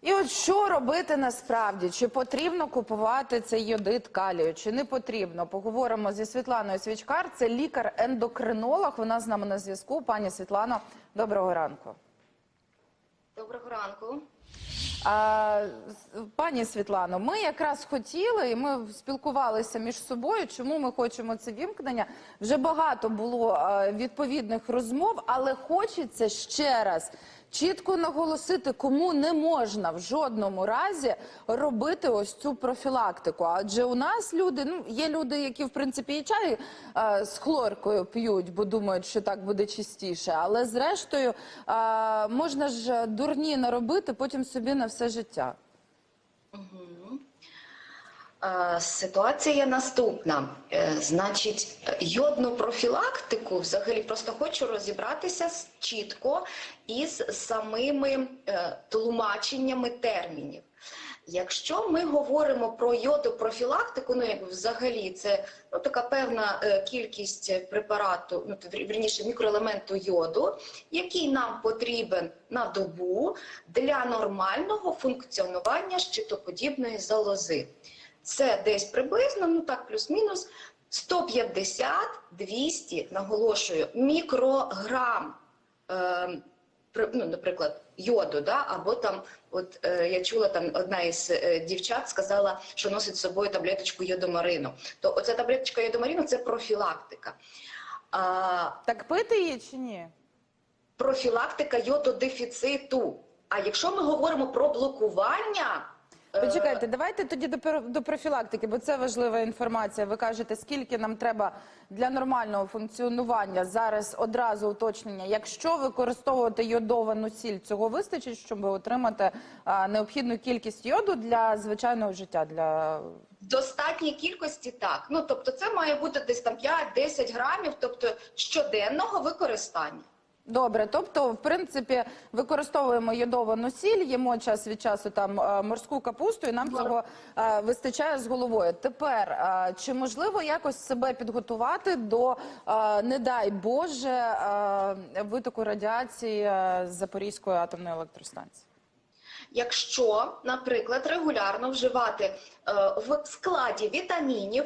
І от що робити насправді? Чи потрібно купувати цей йодит калію, чи не потрібно? Поговоримо зі Світланою Свічкар. Це лікар-ендокринолог. Вона з нами на зв'язку. Пані Світлано, доброго ранку. Доброго ранку. А, пані Світлано, ми якраз хотіли, і ми спілкувалися між собою. Чому ми хочемо це вімкнення? Вже багато було відповідних розмов, але хочеться ще раз чітко наголосити, кому не можна в жодному разі робити ось цю профілактику. Адже у нас люди, ну є люди, які в принципі і чай е, з хлоркою п'ють, бо думають, що так буде чистіше. Але зрештою е, можна ж дурні наробити потім собі на все життя. Е, Ситуація наступна. Е, Значить, йодну профілактику взагалі просто хочу розібратися чітко із самими е, тлумаченнями термінів. Якщо ми говоримо про йодопрофілактику, ну як взагалі це ну, така певна е, кількість препарату, ну вірніше мікроелементу йоду, який нам потрібен на добу для нормального функціонування щитоподібної залози. Це десь приблизно, ну так, плюс-мінус 150-200, наголошую, мікрограм. Е, ну, наприклад, йоду, да? або там, от е, я чула, там одна із е, дівчат сказала, що носить з собою таблеточку йодомарину. То оця таблеточка йодомарину це профілактика. А, Так пити її чи ні? профілактика йододефіциту. А якщо ми говоримо про блокування, Почекайте, давайте тоді до, пер- до профілактики, бо це важлива інформація. Ви кажете, скільки нам треба для нормального функціонування. Зараз одразу уточнення. Якщо використовувати йодовану сіль, цього вистачить, щоб отримати а, необхідну кількість йоду для звичайного життя. Для В достатній кількості так. Ну тобто, це має бути десь там 5-10 грамів, тобто щоденного використання. Добре. Тобто, в принципі, використовуємо йодовану сіль, їмо час від часу там е, морську капусту, і нам цього е, вистачає з головою. Тепер е, чи можливо якось себе підготувати до, е, не дай Боже, е, витоку радіації е, з Запорізької атомної електростанції? Якщо, наприклад, регулярно вживати е, в складі вітамінів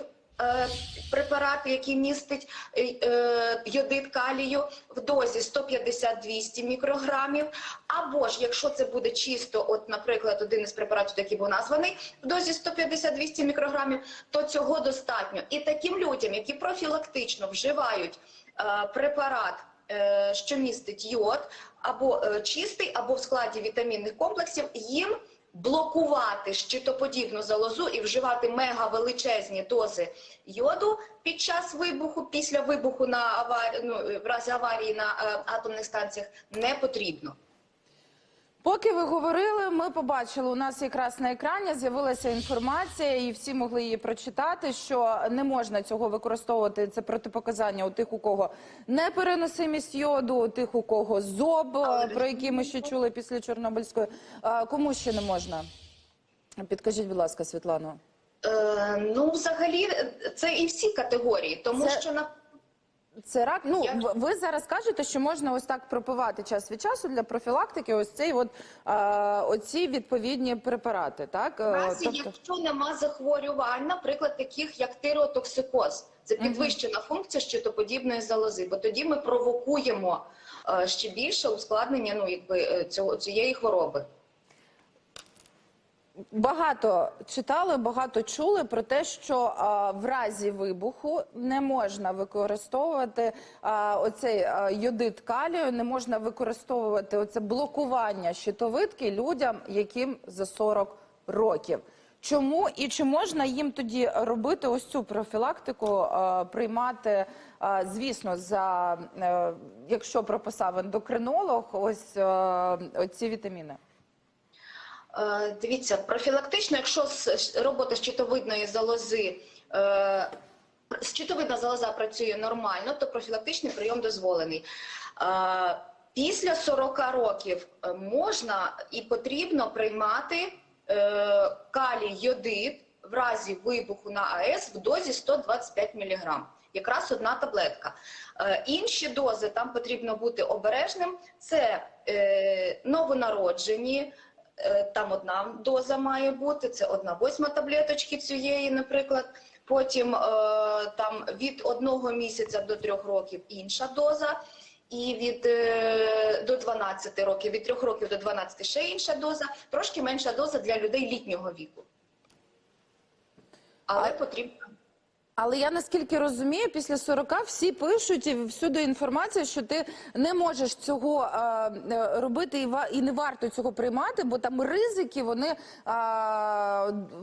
препарати, які містять е, е, йодид калію в дозі 150-200 мікрограмів, або ж якщо це буде чисто, от, наприклад, один із препаратів, який був названий, в дозі 150-200 мікрограмів, то цього достатньо. І таким людям, які профілактично вживають е, препарат е, що містить йод, або е, чистий, або в складі вітамінних комплексів, їм блокувати щитоподібну залозу і вживати мегавеличезні дози йоду під час вибуху, після вибуху на аварі... ну, в разі аварії на е, атомних станціях не потрібно. Поки ви говорили, ми побачили у нас якраз на екрані з'явилася інформація, і всі могли її прочитати. Що не можна цього використовувати. Це протипоказання у тих, у кого непереносимість йоду, у тих, у кого зоб, про які ми ще чули після Чорнобильської. Кому ще не можна? Підкажіть, будь ласка, Світлано. Е, ну, взагалі, е, це і всі категорії, тому Це- що на Це рак. Ну Я- в- ви зараз кажете, що можна ось так пропивати час від часу для профілактики. Ось цей от а, оці відповідні препарати. Так Е, разі, тобто- якщо нема захворювань, наприклад, таких як тиреотоксикоз, це підвищена функція щитоподібної залози, бо тоді ми провокуємо е, ще більше ускладнення ну, якби, е, цього, цієї хвороби. Багато читали, багато чули про те, що а, в разі вибуху не можна використовувати а, оцей а, йодит калію, не можна використовувати оце блокування щитовидки людям, яким за 40 років. Чому і чи можна їм тоді робити ось цю профілактику, а, приймати, а, звісно, за е, якщо прописав ендокринолог, ось е, оці вітаміни? Е, Дивіться, профілактично, якщо робота щитовидної залози, е, щитовидна залоза працює нормально, то профілактичний прийом дозволений. Е, Після 40 років можна і потрібно приймати калій йодид в разі вибуху на АЕС в дозі 125 мг. Якраз одна таблетка. Інші дози там потрібно бути обережним. Це новонароджені, Там одна доза має бути, це одна восьма таблеточки цієї, наприклад. Потім е, там від одного місяця до трьох років інша доза, і від е, до 12 років, від трьох років до 12 ще інша доза, трошки менша доза для людей літнього віку. Але потрібно. Але я наскільки розумію, після 40 всі пишуть і всюди інформація, що ти не можеш цього е, е, робити і, ва- і не варто цього приймати, бо там ризики вони е,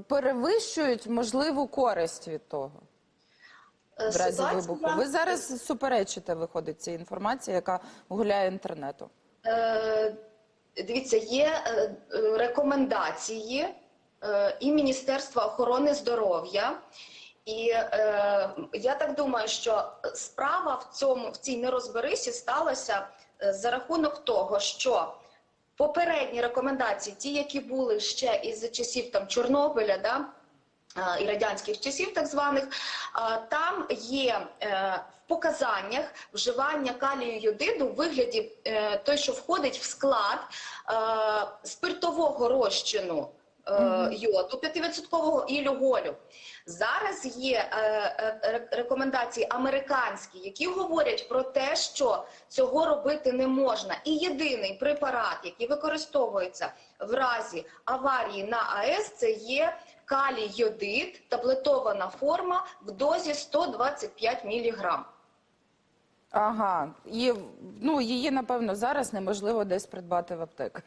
перевищують можливу користь від того Е, в разі вибуху. Ви зараз суперечите, виходить цій інформації, яка гуляє інтернету. Е, Дивіться, є е, рекомендації е, і Міністерства охорони здоров'я. І е, я так думаю, що справа в цьому в цій нерозберисі сталася е, за рахунок того, що попередні рекомендації, ті, які були ще із часів там Чорнобиля, да, і радянських часів, так званих, там є е, в показаннях вживання калію йодиду в вигляді е, той, що входить в склад е, спиртового розчину. Е, Йоду 5% і люголю. Зараз є е, е, рекомендації американські, які говорять про те, що цього робити не можна. І єдиний препарат, який використовується в разі аварії на АЕС, це є калій йодид, таблетована форма в дозі 125 мг. Ага, і ну її напевно зараз неможливо десь придбати в аптеках.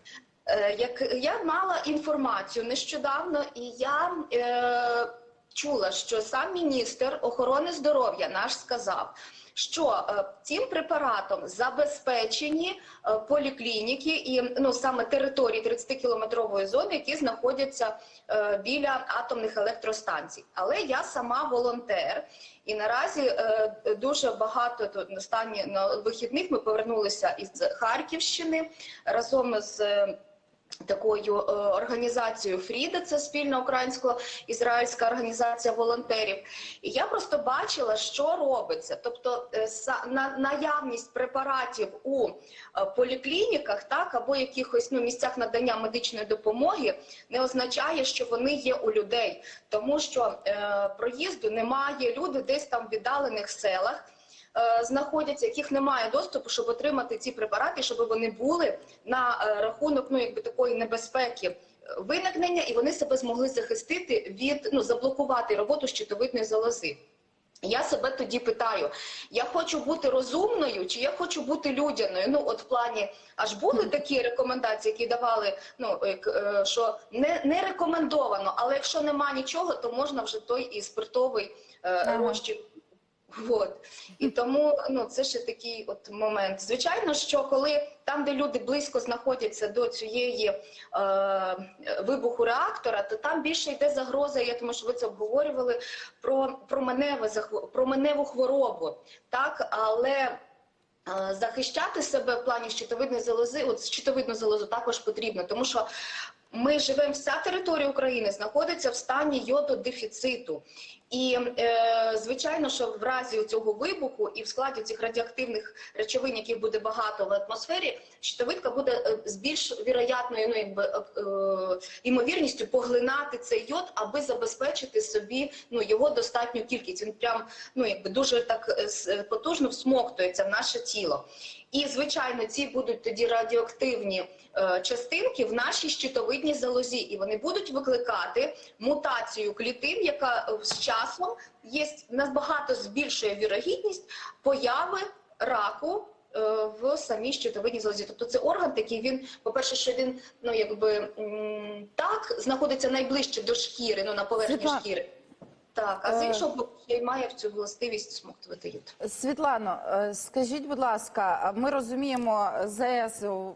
Е, Як я мала інформацію нещодавно, і я е, чула, що сам міністр охорони здоров'я наш сказав, що е, цим препаратом забезпечені е, поліклініки і ну саме території 30-кілометрової зони, які знаходяться е, біля атомних електростанцій. Але я сама волонтер, і наразі е, дуже багато тут на стані на вихідних ми повернулися із Харківщини разом з. Такою е, організацією Фріда, це спільна українсько-ізраїльська організація волонтерів. І я просто бачила, що робиться. Тобто, е, са- на наявність препаратів у е, поліклініках, так або якихось ну місцях надання медичної допомоги, не означає, що вони є у людей, тому що е, проїзду немає. Люди десь там в віддалених селах знаходяться, яких немає доступу, щоб отримати ці препарати, щоб вони були на е, рахунок ну якби такої небезпеки е, виникнення, і вони себе змогли захистити від ну заблокувати роботу щитовидної залози. Я себе тоді питаю: я хочу бути розумною, чи я хочу бути людяною? Ну, от в плані, аж були такі рекомендації, які давали, ну е, що не, не рекомендовано, але якщо нема нічого, то можна вже той і спиртовий е, Ага. розчин. От. І тому ну, це ще такий от момент. Звичайно, що коли там, де люди близько знаходяться до цієї е, вибуху реактора, то там більше йде загроза, я думаю, що ви це обговорювали, про променеве, променеву хворобу. Так, але е, захищати себе в плані щитовидної залози, от щитовидну залозу також потрібно, тому що ми живемо, вся територія України знаходиться в стані йододефіциту. І е, звичайно, що в разі цього вибуху і в складі цих радіоактивних речовин, яких буде багато в атмосфері, щитовидка буде е, з більш віроятною, ну е, е, імовірністю поглинати цей йод, аби забезпечити собі ну його достатню кількість. Він прям ну якби дуже так е, е, потужно всмоктується в наше тіло. І звичайно, ці будуть тоді радіоактивні е, частинки в нашій щитовидній залозі, і вони будуть викликати мутацію клітин, яка е, з часом є набагато збільшує вірогідність появи раку. е, В самій щитовидній залозі, тобто це орган такий. Він, по-перше, що він ну якби так знаходиться найближче до шкіри, ну на поверхні Світла- шкіри. Так, а з Е, іншого боку, ще й має в цю властивість смоктувати їд. Світлано, е, скажіть, будь ласка, ми розуміємо, о,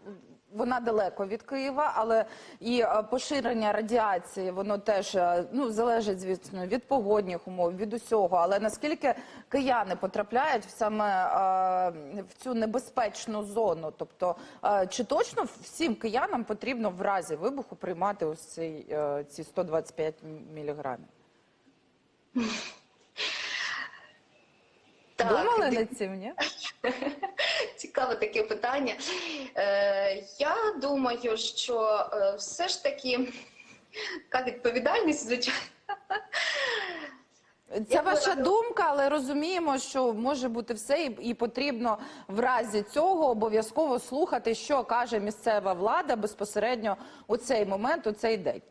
вона далеко від Києва, але і е, поширення радіації воно теж е, ну залежить звісно від погодних умов, від усього. Але наскільки кияни потрапляють саме е, в цю небезпечну зону? Тобто, е, чи точно всім киянам потрібно в разі вибуху приймати ось е, ці 125 міліграмів? Так, Думали над цим? Ні? Цікаве таке питання. Е, я думаю, що е, все ж таки така відповідальність, звичайно. Це Я ваша думка, але розуміємо, що може бути все, і, і потрібно в разі цього обов'язково слухати, що каже місцева влада безпосередньо у цей момент, у цей день.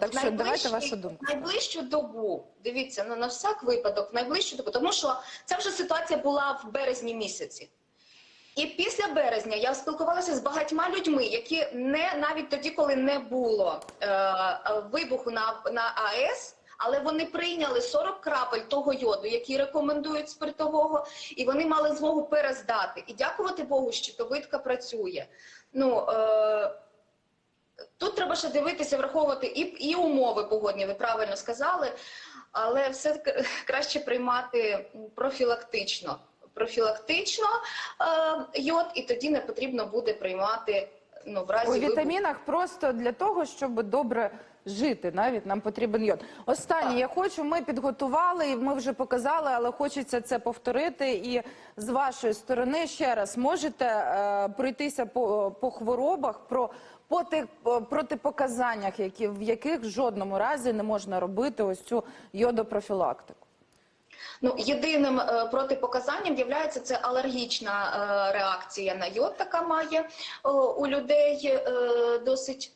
Так що давайте вашу думку. Найближчу добу, дивіться, ну, на всяк випадок, в найближчу добу, тому що ця вже ситуація була в березні місяці. І після березня я спілкувалася з багатьма людьми, які не навіть тоді, коли не було е, вибуху на, на АЕС, але вони прийняли 40 крапель того йоду, який рекомендують спиртового, і вони мали змогу перездати. І дякувати Богу, щитовидка працює. Ну, е, треба ще дивитися, враховувати і, і умови погодні, ви правильно сказали, але все краще приймати профілактично. Профілактично е, йод, і тоді не потрібно буде приймати ну, в разі У вибух. вітамінах просто для того, щоб добре жити, навіть нам потрібен йод. Останнє я хочу. Ми підготували і ми вже показали, але хочеться це повторити. І з вашої сторони ще раз можете е, пройтися по, по хворобах, про поти, протипоказаннях, які в яких в жодному разі не можна робити ось цю йодопрофілактику. Ну, єдиним е, протипоказанням є це алергічна е, реакція на йод, така має е, у людей е, досить.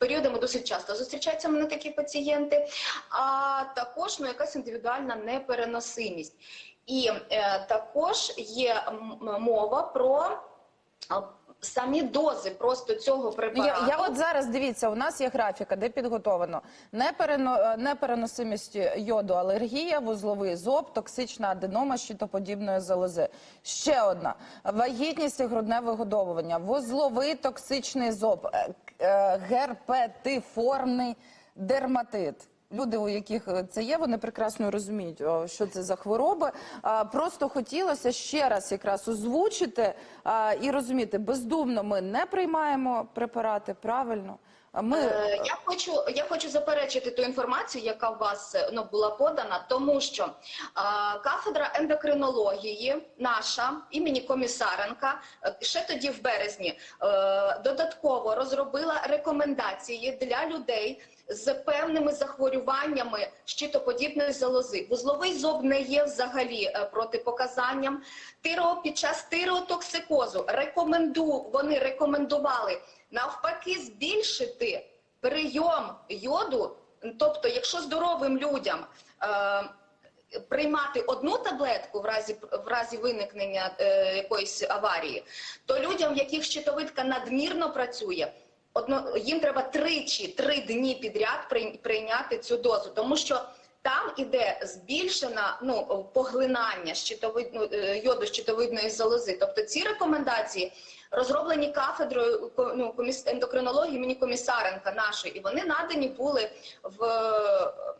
Періодами досить часто зустрічаються мене такі пацієнти, а також ну, якась індивідуальна непереносимість. І е, також є мова про самі дози просто цього Ну, препарату. Я, я от зараз дивіться, у нас є графіка, де підготовлено неперено, непереносимість йоду, алергія, вузловий зоб, токсична аденома щитоподібної залози. Ще одна вагітність і грудне вигодовування, вузловий токсичний зоб, е, е, герпетиформний дерматит. Люди, у яких це є, вони прекрасно розуміють, що це за хвороби. Просто хотілося ще раз якраз озвучити і розуміти, бездумно ми не приймаємо препарати, правильно. Ми Е, Я хочу, я хочу заперечити ту інформацію, яка у вас е, ну, була подана, тому що е, кафедра ендокринології наша імені Комісаренка е, ще тоді в березні е, додатково розробила рекомендації для людей з певними захворюваннями щитоподібної залози. Вузловий зоб не є взагалі е, протипоказанням. Тиро під час тиреотоксикозу рекоменду вони рекомендували навпаки збільшити прийом йоду. Тобто, якщо здоровим людям е, приймати одну таблетку в разі в разі виникнення е, якоїсь аварії, то людям, в яких щитовидка надмірно працює. Одно їм треба тричі три дні підряд прийняти цю дозу, тому що там іде збільшена ну поглинання щитовид, ну, е, йоду щитовидної залози. Тобто ці рекомендації розроблені кафедрою ну, ендокринології імені Комісаренка нашої, і вони надані були в е,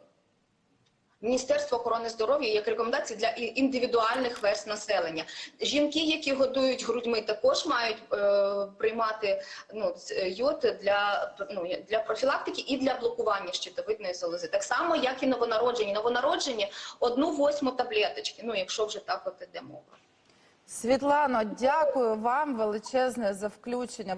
Міністерство охорони здоров'я як рекомендації для індивідуальних верст населення. Жінки, які годують грудьми, також мають е, приймати ну, йод для, ну, для профілактики і для блокування щитовидної залози. Так само, як і новонароджені. Новонароджені одну восьму таблеточки, ну якщо вже так от іде мова. Світлано, дякую вам величезне за включення.